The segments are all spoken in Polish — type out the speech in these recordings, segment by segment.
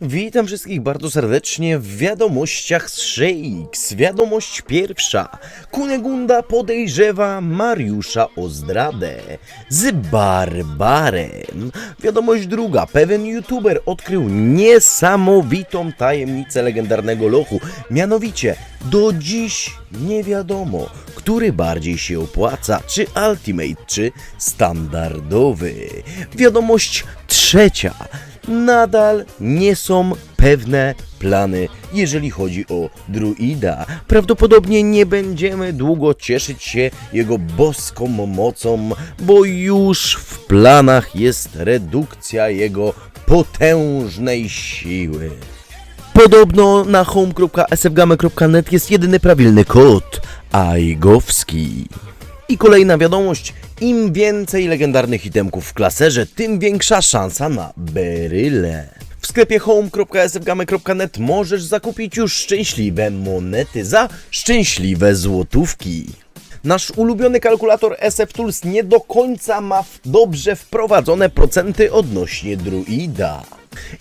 Witam wszystkich bardzo serdecznie w wiadomościach z Shakes. Wiadomość pierwsza. Kunegunda podejrzewa Mariusza o zdradę z Barbarem. Wiadomość druga. Pewien youtuber odkrył niesamowitą tajemnicę legendarnego lochu. Mianowicie, do dziś nie wiadomo, który bardziej się opłaca, czy Ultimate, czy standardowy. Wiadomość trzecia. Nadal nie są pewne plany, jeżeli chodzi o druida. Prawdopodobnie nie będziemy długo cieszyć się jego boską mocą, bo już w planach jest redukcja jego potężnej siły. Podobno na home.sfgame.net jest jedyny prawilny kod Aigowski. I kolejna wiadomość. Im więcej legendarnych itemków w klaserze, tym większa szansa na beryle. W sklepie home.sfgame.net możesz zakupić już szczęśliwe monety za szczęśliwe złotówki. Nasz ulubiony kalkulator SF Tools nie do końca ma dobrze wprowadzone procenty odnośnie druida.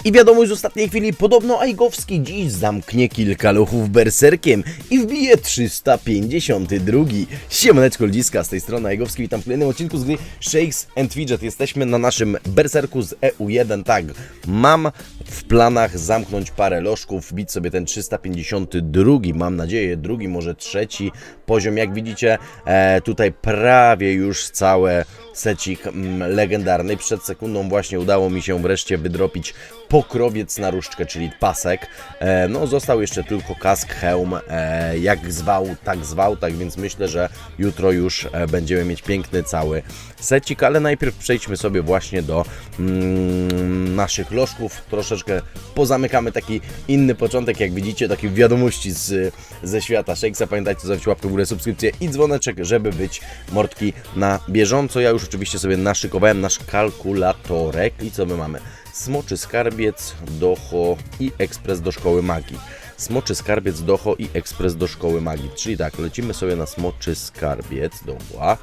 I wiadomość z ostatniej chwili, podobno Aigowski dziś zamknie kilka lochów berserkiem i wbije 352. Siemaneczko ludziska, z tej strony Aigowski, witam w kolejnym odcinku z gry Shakes and Fidget. Jesteśmy na naszym berserku z EU1, tak, mam w planach zamknąć parę lożków, wbić sobie ten 352, mam nadzieję, drugi, może trzeci poziom. Jak widzicie, e, tutaj prawie już całe secik mm, legendarny. Przed sekundą właśnie udało mi się wreszcie wydropić pokrowiec na różdżkę, czyli pasek. E, no, został jeszcze tylko kask, hełm, e, jak zwał, tak zwał, tak więc myślę, że jutro już e, będziemy mieć piękny cały secik, ale najpierw przejdźmy sobie właśnie do mm, naszych lożków. Troszeczkę pozamykamy taki inny początek, jak widzicie, takie wiadomości z, ze świata Shakesa. Pamiętajcie, zostawić łapkę w górę, subskrypcję i dzwoneczek, żeby być mordki na bieżąco. Ja już oczywiście sobie naszykowałem nasz kalkulatorek i co my mamy? Smoczy skarbiec, docho i ekspres do szkoły magii. Smoczy skarbiec, docho i ekspres do szkoły magii. Czyli tak, lecimy sobie na smoczy skarbiec, dobra.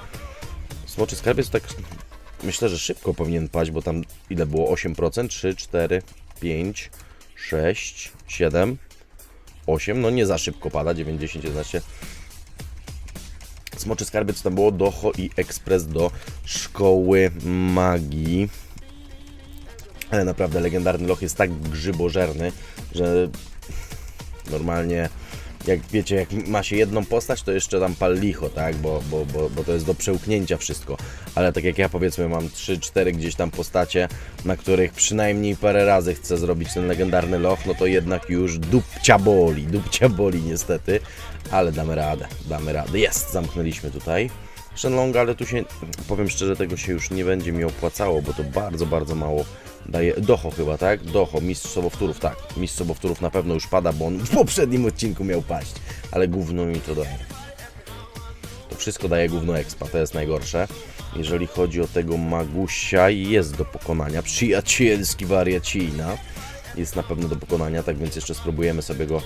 Smoczy skarbiec tak myślę, że szybko powinien paść, bo tam ile było? 8%? 3, 4, 5, 6, 7, 8. No nie za szybko pada, 9, 10, 11. Smoczy skarbiec tam było docho i ekspres do szkoły magii. Ale naprawdę legendarny loch jest tak grzybożerny, że normalnie jak wiecie, jak ma się jedną postać, to jeszcze tam pal licho, tak? Bo, bo, bo, bo to jest do przełknięcia wszystko. Ale tak jak ja powiedzmy mam 3-4 gdzieś tam postacie, na których przynajmniej parę razy chcę zrobić ten legendarny loch, no to jednak już dupcia boli, dupcia boli niestety. Ale damy radę, damy radę. Jest, zamknęliśmy tutaj. Shenlong, ale tu się, powiem szczerze, tego się już nie będzie mi opłacało, bo to bardzo, bardzo mało daje. Docho chyba, tak? Docho, mistrz sobowtórów, tak. Mistrz sobowtórów na pewno już pada, bo on w poprzednim odcinku miał paść. Ale gówno mi to daje. To wszystko daje gówno expa, to jest najgorsze. Jeżeli chodzi o tego Magusia, jest do pokonania. Przyjacielski wariacina. Jest na pewno do pokonania, tak więc jeszcze spróbujemy sobie go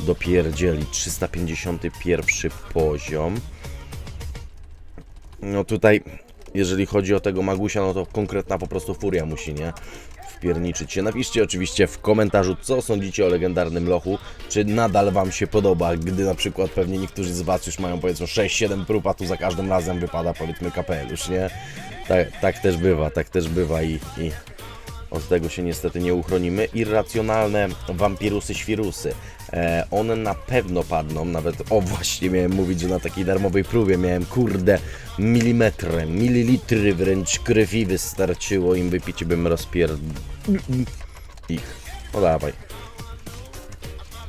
dopierdzielić. 351 poziom. No tutaj, jeżeli chodzi o tego Magusia, no to konkretna po prostu furia musi, nie? Wpierniczyć się. Napiszcie oczywiście w komentarzu, co sądzicie o legendarnym lochu. Czy nadal Wam się podoba, gdy na przykład pewnie niektórzy z Was już mają powiedzmy 6-7 prób, a tu za każdym razem wypada powiedzmy kapelusz, nie? Tak, tak też bywa, tak też bywa i, i od tego się niestety nie uchronimy. Irracjonalne wampirusy, świrusy. E, one na pewno padną, nawet o właśnie miałem mówić, że na takiej darmowej próbie miałem kurde milimetry, mililitry wręcz krwi wystarczyło im wypić, bym rozpier... ich. No dawaj.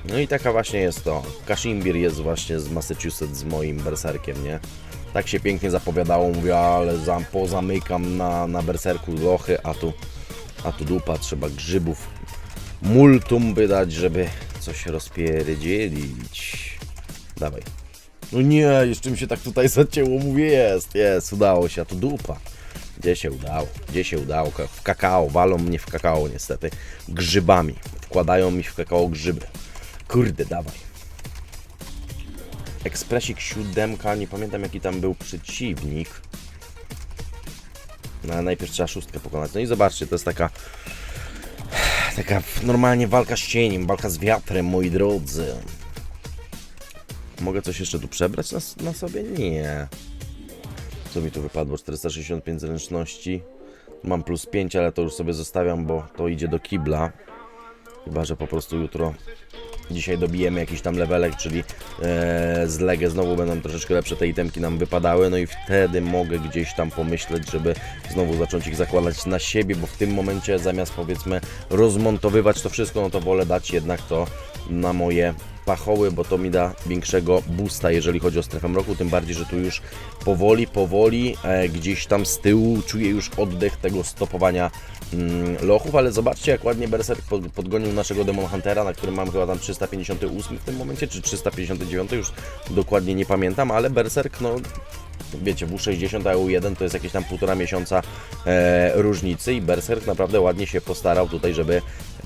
No i taka właśnie jest to. Kashimbir jest właśnie z Massachusetts z moim berserkiem, nie? Tak się pięknie zapowiadało, mówię, ale zam, pozamykam na, na berserku lochy, a tu, a tu dupa, trzeba grzybów multum wydać, żeby coś rozpierdzielić. Dawaj. No nie, jeszcze mi się tak tutaj zacięło, mówię, jest, jest, udało się, a tu dupa. Gdzie się udało? Gdzie się udało? W kakao, walą mnie w kakao niestety. Grzybami. Wkładają mi w kakao grzyby. Kurde, dawaj. Ekspresik siódemka, nie pamiętam jaki tam był przeciwnik. No, najpierw trzeba szóstkę pokonać. No i zobaczcie, to jest taka Taka normalnie walka z cieniem, walka z wiatrem, moi drodzy. Mogę coś jeszcze tu przebrać na, na sobie? Nie. Co mi tu wypadło? 465 zręczności. Mam plus 5, ale to już sobie zostawiam, bo to idzie do kibla. Chyba, że po prostu jutro dzisiaj dobijemy jakiś tam levelek, czyli e, z Legę znowu będą troszeczkę lepsze te itemki nam wypadały, no i wtedy mogę gdzieś tam pomyśleć, żeby znowu zacząć ich zakładać na siebie, bo w tym momencie zamiast powiedzmy rozmontowywać to wszystko, no to wolę dać jednak to na moje pachoły, bo to mi da większego boosta, jeżeli chodzi o strefę mroku, tym bardziej, że tu już powoli, powoli e, gdzieś tam z tyłu czuję już oddech tego stopowania mm, lochów, ale zobaczcie jak ładnie Berserk pod, podgonił naszego Demon Huntera, na którym mam chyba tam 358 w tym momencie, czy 359, już dokładnie nie pamiętam, ale Berserk no wiecie, W60 a U1 to jest jakieś tam półtora miesiąca e, różnicy i Berserk naprawdę ładnie się postarał tutaj, żeby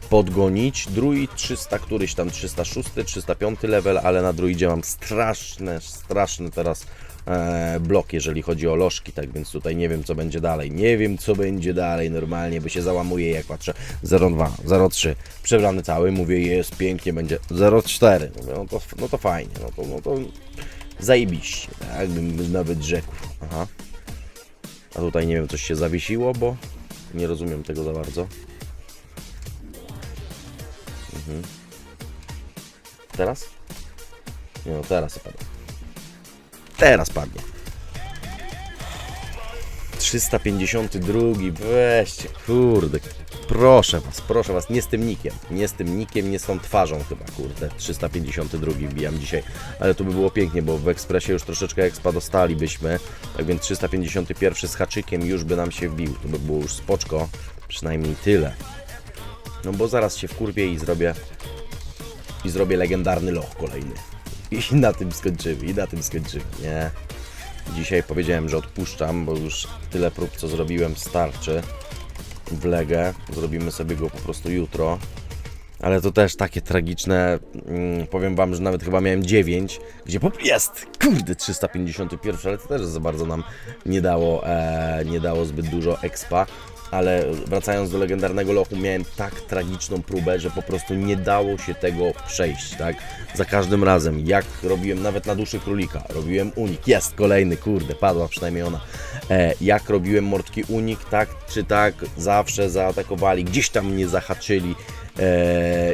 podgonić. Druid 300 któryś tam 306, 305 level, ale na druidzie mam straszne, straszny teraz e, blok, jeżeli chodzi o lożki, tak więc tutaj nie wiem co będzie dalej. Nie wiem co będzie dalej normalnie, bo się załamuje jak patrzę 02, 03, przebrany cały, mówię jest pięknie, będzie 04, mówię, no to, no to fajnie, no to, no to zajebiście, tak bym nawet rzekł. Aha. A tutaj nie wiem, coś się zawiesiło, bo nie rozumiem tego za bardzo. Mhm. Teraz? Nie no, teraz padło. Teraz padnie. 352, weźcie, kurde, proszę was, proszę was, nie z tym nikiem, nie z tym nikiem, nie z tą twarzą chyba, kurde, 352 wbijam dzisiaj, ale to by było pięknie, bo w ekspresie już troszeczkę expa dostalibyśmy, tak więc 351 z haczykiem już by nam się wbił, to by było już spoczko, przynajmniej tyle. No bo zaraz się wkurwię i zrobię i zrobię legendarny loch kolejny. I na tym skończymy, i na tym skończymy, nie? Dzisiaj powiedziałem, że odpuszczam, bo już tyle prób co zrobiłem starczy w legę. Zrobimy sobie go po prostu jutro. Ale to też takie tragiczne. Mm, powiem wam, że nawet chyba miałem 9, gdzie po jest! Kurde, 351, ale to też za bardzo nam nie dało, e, nie dało zbyt dużo expa. Ale wracając do legendarnego lochu, miałem tak tragiczną próbę, że po prostu nie dało się tego przejść, tak? Za każdym razem, jak robiłem nawet na duszy królika, robiłem unik, jest kolejny, kurde, padła przynajmniej ona. E, jak robiłem mordki unik, tak czy tak, zawsze zaatakowali, gdzieś tam mnie zahaczyli,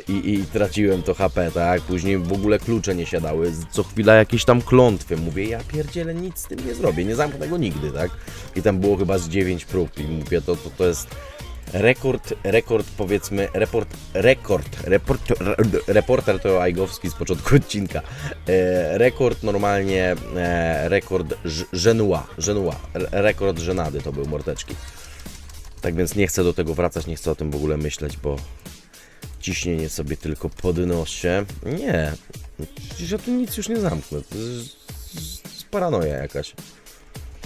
i, i traciłem to HP, tak? Później w ogóle klucze nie siadały, co chwila jakieś tam klątwy. Mówię, ja pierdzielę, nic z tym nie zrobię, nie zamknę tego nigdy, tak? I tam było chyba z 9 prób i mówię, to, to, to jest rekord, rekord powiedzmy, report, rekord, report, re- reporter to Ajgowski z początku odcinka, e, rekord normalnie, e, rekord żenua, żenua, re- rekord żenady to był mordeczki. Tak więc nie chcę do tego wracać, nie chcę o tym w ogóle myśleć, bo ciśnienie sobie tylko podnoszę. Nie, przecież ja tu nic już nie zamknę. To jest, paranoja jakaś.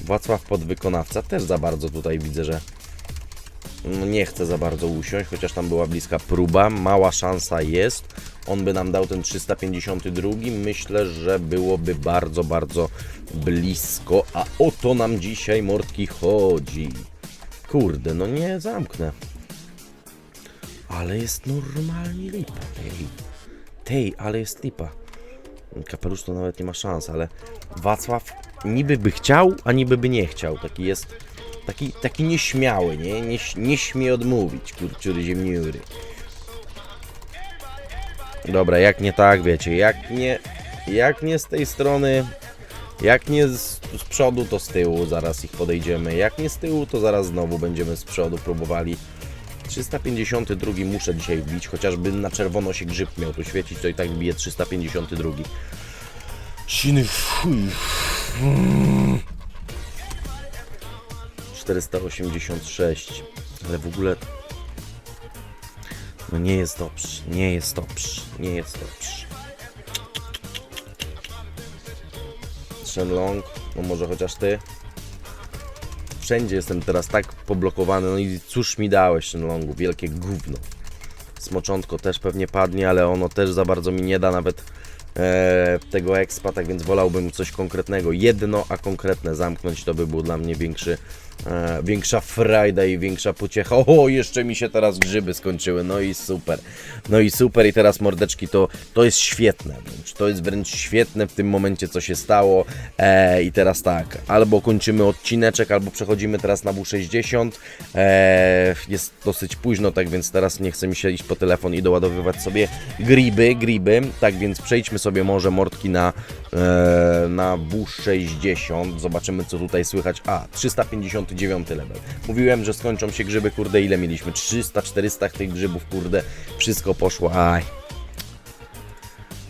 Wacław podwykonawca też za bardzo tutaj widzę, że no nie chce za bardzo usiąść, chociaż tam była bliska próba. Mała szansa jest. On by nam dał ten 352. Myślę, że byłoby bardzo, bardzo blisko. A o to nam dzisiaj mordki chodzi. Kurde, no nie zamknę. Ale jest normalnie lipa, tej. Tej, ale jest lipa. Kapelusz to nawet nie ma szans, ale Wacław niby by chciał, a niby by nie chciał. Taki jest, taki, taki nieśmiały, nie? Nie, nie śmie odmówić, kurczury ziemniury. Dobra, jak nie tak, wiecie, jak nie, jak nie z tej strony, jak nie z, z przodu, to z tyłu zaraz ich podejdziemy. Jak nie z tyłu, to zaraz znowu będziemy z przodu próbowali. 352 muszę dzisiaj wbić, chociażby na czerwono się grzyb miał tu świecić, to i tak bije 352. Siny fuj. 486, ale w ogóle no nie jest dobrze, nie jest dobrze, nie jest dobrze. Shenlong, no może chociaż ty? Wszędzie jestem teraz tak poblokowany, no i cóż mi dałeś Shenlongu, wielkie gówno. Smoczątko też pewnie padnie, ale ono też za bardzo mi nie da, nawet tego expa, tak więc wolałbym coś konkretnego, jedno, a konkretne zamknąć, to by był dla mnie większy, e, większa frajda i większa pociecha. O, jeszcze mi się teraz grzyby skończyły, no i super, no i super. I teraz mordeczki, to, to jest świetne wręcz, to jest wręcz świetne w tym momencie, co się stało. E, i teraz tak, albo kończymy odcineczek, albo przechodzimy teraz na W60, e, jest dosyć późno, tak więc teraz nie chce mi się iść po telefon i doładowywać sobie griby, griby, tak więc przejdźmy sobie może mordki na, e, na W60, zobaczymy co tutaj słychać, a 359 level, mówiłem, że skończą się grzyby, kurde ile mieliśmy, 300, 400 tych grzybów, kurde, wszystko poszło, aj.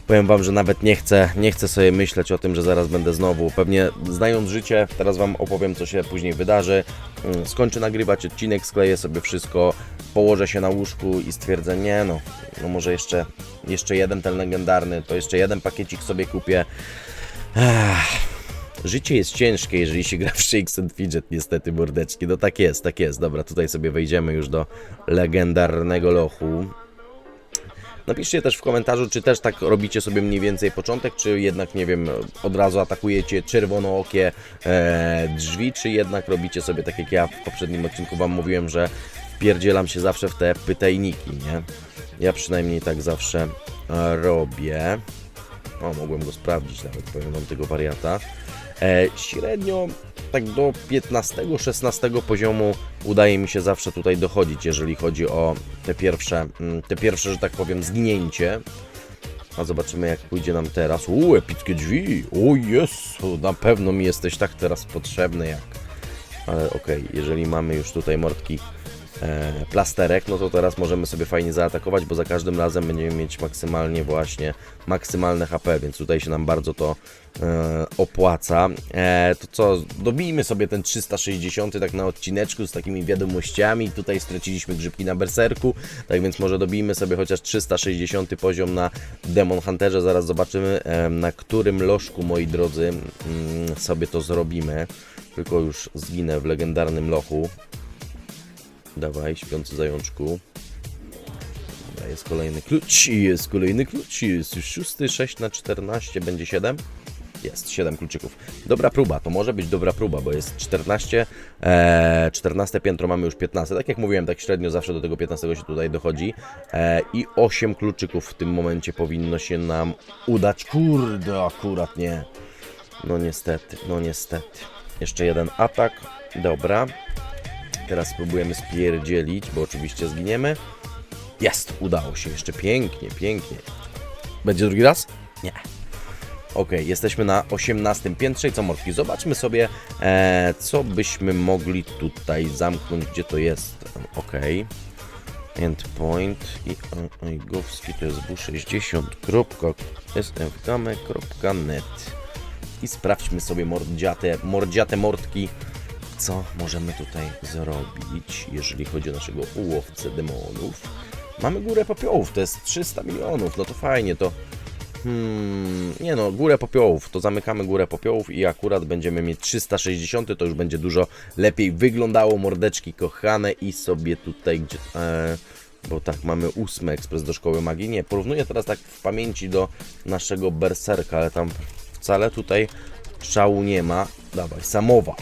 Powiem wam, że nawet nie chcę, nie chcę sobie myśleć o tym, że zaraz będę znowu. Pewnie znając życie, teraz wam opowiem, co się później wydarzy. Mm, Skończę nagrywać odcinek, skleję sobie wszystko, położę się na łóżku i stwierdzę, nie no, no może jeszcze, jeszcze jeden ten legendarny, to jeszcze jeden pakiecik sobie kupię. Ech. Życie jest ciężkie, jeżeli się gra w Shakes and Fidget, niestety, mordeczki. No tak jest, tak jest. Dobra, tutaj sobie wejdziemy już do legendarnego lochu. Napiszcie też w komentarzu, czy też tak robicie sobie mniej więcej początek, czy jednak, nie wiem, od razu atakujecie czerwonookie e, drzwi, czy jednak robicie sobie tak jak ja w poprzednim odcinku Wam mówiłem, że wpierdzielam się zawsze w te pytajniki, nie? Ja przynajmniej tak zawsze e, robię. O, mogłem go sprawdzić nawet, powiem Wam tego wariata. E, średnio tak do 15-16 poziomu udaje mi się zawsze tutaj dochodzić, jeżeli chodzi o te pierwsze, mm, te pierwsze, że tak powiem, zgnięcie. A zobaczymy jak pójdzie nam teraz. Uuu, epickie drzwi! O Jezu, na pewno mi jesteś tak teraz potrzebny jak... Ale okej, jeżeli mamy już tutaj mordki plasterek, no to teraz możemy sobie fajnie zaatakować, bo za każdym razem będziemy mieć maksymalnie właśnie maksymalne HP, więc tutaj się nam bardzo to e, opłaca. E, to co, dobijmy sobie ten 360 tak na odcineczku z takimi wiadomościami. Tutaj straciliśmy grzybki na berserku, tak więc może dobijmy sobie chociaż 360 poziom na Demon Hunterze. Zaraz zobaczymy e, na którym lożku, moi drodzy, mm, sobie to zrobimy. Tylko już zginę w legendarnym lochu. Dawaj, śpiący zajączku. Dobra, jest kolejny klucz, jest kolejny klucz, jest już szósty, 6 na 14, będzie 7? Jest, 7 kluczyków. Dobra próba, to może być dobra próba, bo jest 14, e, 14 piętro, mamy już 15. Tak jak mówiłem, tak średnio zawsze do tego 15 się tutaj dochodzi. E, I 8 kluczyków w tym momencie powinno się nam udać. Kurde, akurat nie. No niestety, no niestety. Jeszcze jeden atak, dobra. Teraz spróbujemy spierdzielić, bo oczywiście zginiemy. Jest, udało się jeszcze pięknie, pięknie. Będzie drugi raz? Nie. Ok, jesteśmy na 18 piętrze i co mordki? Zobaczmy sobie, e, co byśmy mogli tutaj zamknąć, gdzie to jest. Ok. Endpoint i Oigowski to jest w60.sfgame.net i sprawdźmy sobie mordziate, mordziate mordki, co możemy tutaj zrobić, jeżeli chodzi o naszego ułowcę demonów. Mamy górę popiołów, to jest 300 milionów, no to fajnie, to... Hmm, nie no, górę popiołów, to zamykamy górę popiołów i akurat będziemy mieć 360, to już będzie dużo lepiej wyglądało, mordeczki kochane i sobie tutaj, gdzie... E, bo tak, mamy ósmy ekspres do szkoły magii. Nie, porównuję teraz tak w pamięci do naszego berserka, ale tam wcale tutaj szału nie ma. Dawaj, samowar.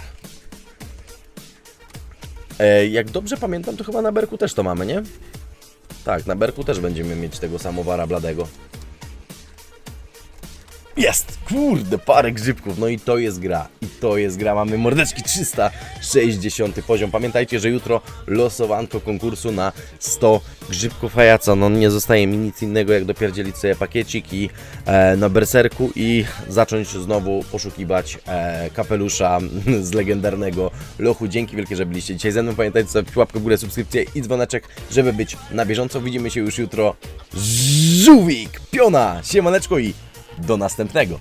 E, jak dobrze pamiętam, to chyba na Berku też to mamy, nie? Tak, na Berku też będziemy mieć tego samowara bladego. Jest! Kurde, parę grzybków, no i to jest gra. I to jest gra, mamy mordeczki 360 poziom. Pamiętajcie, że jutro losowanko konkursu na 100 grzybków, a ja co, no nie zostaje mi nic innego jak dopierdzielić sobie pakiecik i e, na berserku i zacząć znowu poszukiwać e, kapelusza z legendarnego lochu. Dzięki wielkie, że byliście dzisiaj ze mną. Pamiętajcie, zostawić łapkę w górę, subskrypcję i dzwoneczek, żeby być na bieżąco. Widzimy się już jutro. Żółwik, piona, siemaneczko i do następnego.